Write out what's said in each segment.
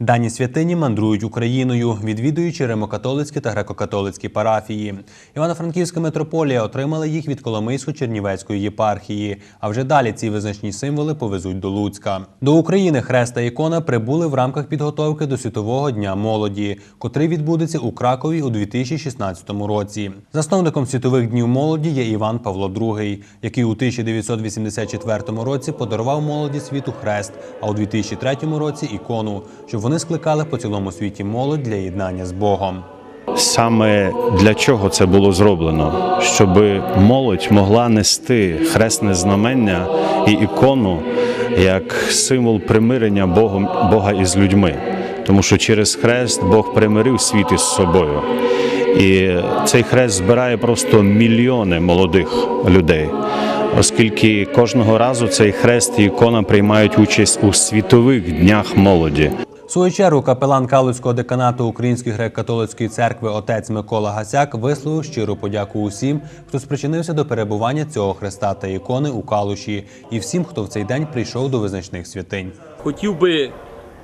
Дані святині мандрують Україною, відвідуючи римокатолицькі та греко-католицькі парафії. Івано-Франківська митрополія отримала їх від Коломийсько-Чернівецької єпархії. А вже далі ці визначні символи повезуть до Луцька. До України хрест та ікона прибули в рамках підготовки до Світового дня молоді, котрий відбудеться у Кракові у 2016 році. Засновником світових днів молоді є Іван Павло II, який у 1984 році подарував молоді світу хрест, а у 2003 році ікону, щоб вони скликали по цілому світі молодь для єднання з Богом. Саме для чого це було зроблено? Щоб молодь могла нести хресне знамення і ікону як символ примирення Богом, Бога із людьми. Тому що через хрест Бог примирив світ із собою. І цей хрест збирає просто мільйони молодих людей, оскільки кожного разу цей хрест і ікона приймають участь у світових днях молоді. В свою чергу капелан Калуцького деканату Української греко-католицької церкви отець Микола Гасяк висловив щиру подяку усім, хто спричинився до перебування цього хреста та ікони у Калуші, і всім, хто в цей день прийшов до визначних святинь. хотів би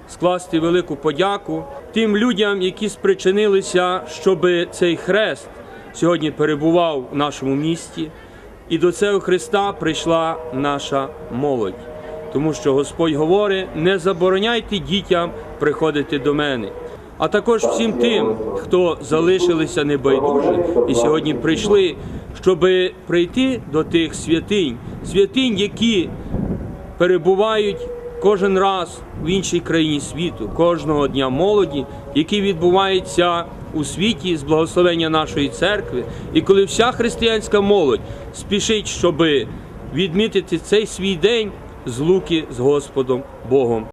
скласти велику подяку тим людям, які спричинилися, щоб цей хрест сьогодні перебував в нашому місті, і до цього хреста прийшла наша молодь. Тому що Господь говорить: не забороняйте дітям приходити до мене. А також всім тим, хто залишилися небайдужі і сьогодні прийшли, щоб прийти до тих святинь, святинь, які перебувають кожен раз в іншій країні світу, кожного дня молоді, який відбувається у світі з благословення нашої церкви. І коли вся християнська молодь спішить, щоб відмітити цей свій день з луки з Господом Богом.